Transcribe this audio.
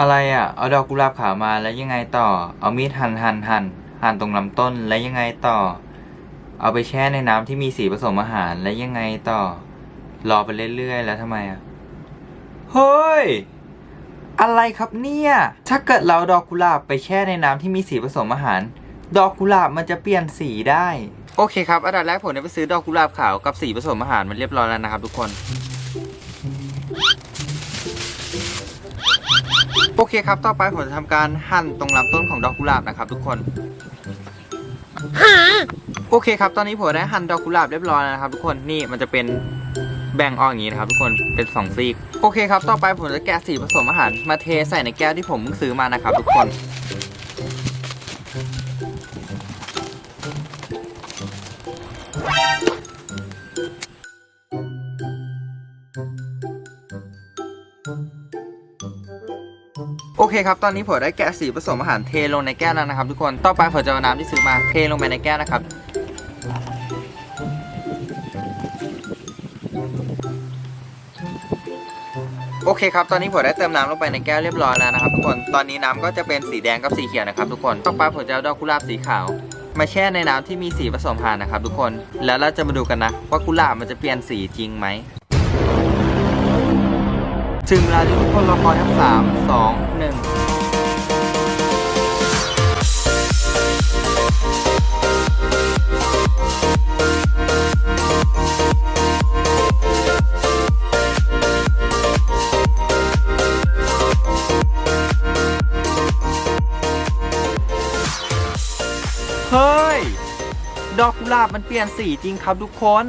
อะไรอะ เอาดอกกุหลาบขาวมาแล้วยังไงต่อ เอามีดหั่นหั่นหั่นหั่นตรงลำต้นแล้วยังไงต่อ เอาไปแช่ในน้ำที่มีสีผสมอาหารแล้วยังไงต่อ รอไปเรื่อยๆแล้วทำไมอะ เฮ้ย อะไรครับเนี่ย ถ้าเกิดเราดอกกุหลาบไปแช่ในน้ำที่มีสีผสมอาหาร ดอกกุหลาบมันจะเปลี่ยนสีได้ โอเคครับ อันดับแรกผมได้ไปซื้อดอกกุหลาบขาวกับสีผสมอาหารมันเรียบร้อยแล้วนะครับทุกคน โอเคครับ ต่อไปผมจะทำการหั่นตรงลำต้นของดอกกุหลาบนะครับ ทุกคนโอเคครับ ตอนนี้ผมได้หั่นดอกกุหลาบเรียบร้อยแล้วนะครับ ทุกคน นี่มันจะเป็นแบ่งออกอย่างนี้นะครับ ทุกคน เป็นสองซีก โอเคครับ ต่อไปผมจะแกะสีผสมอาหารมาเทใส่ในแก้วที่ผมเพิ่งซื้อมานะครับ ทุกคน โอเคครับ ตอนนี้ผมได้แกะสีผสมอาหารเทลงในแก้วแล้วนะครับ ทุกคน ต่อไปผมจะเอาน้ำที่ซื้อมาเทลงไปในแก้วนะครับ โอเคครับ ตอนนี้ผมได้เติมน้ำลงไปในแก้วเรียบร้อยแล้วนะครับทุกคน ตอนนี้น้ำก็จะเป็นสีแดงกับสีเขียวนะครับ ทุกคน ต่อไปผมจะเอาดอกกุหลาบสีขาวมาแช่ในน้ำที่มีสีผสมอาหารนะครับ ทุกคน แล้วเราจะมาดูกันนะว่ากุหลาบมันจะเปลี่ยนสีจริงไหม ถึงเวลาที่ทุกคนรอคอยครับสามสองหนึ่งเฮ้ย ดอกกุหลาบมันเปลี่ยนสีจริงครับทุกคน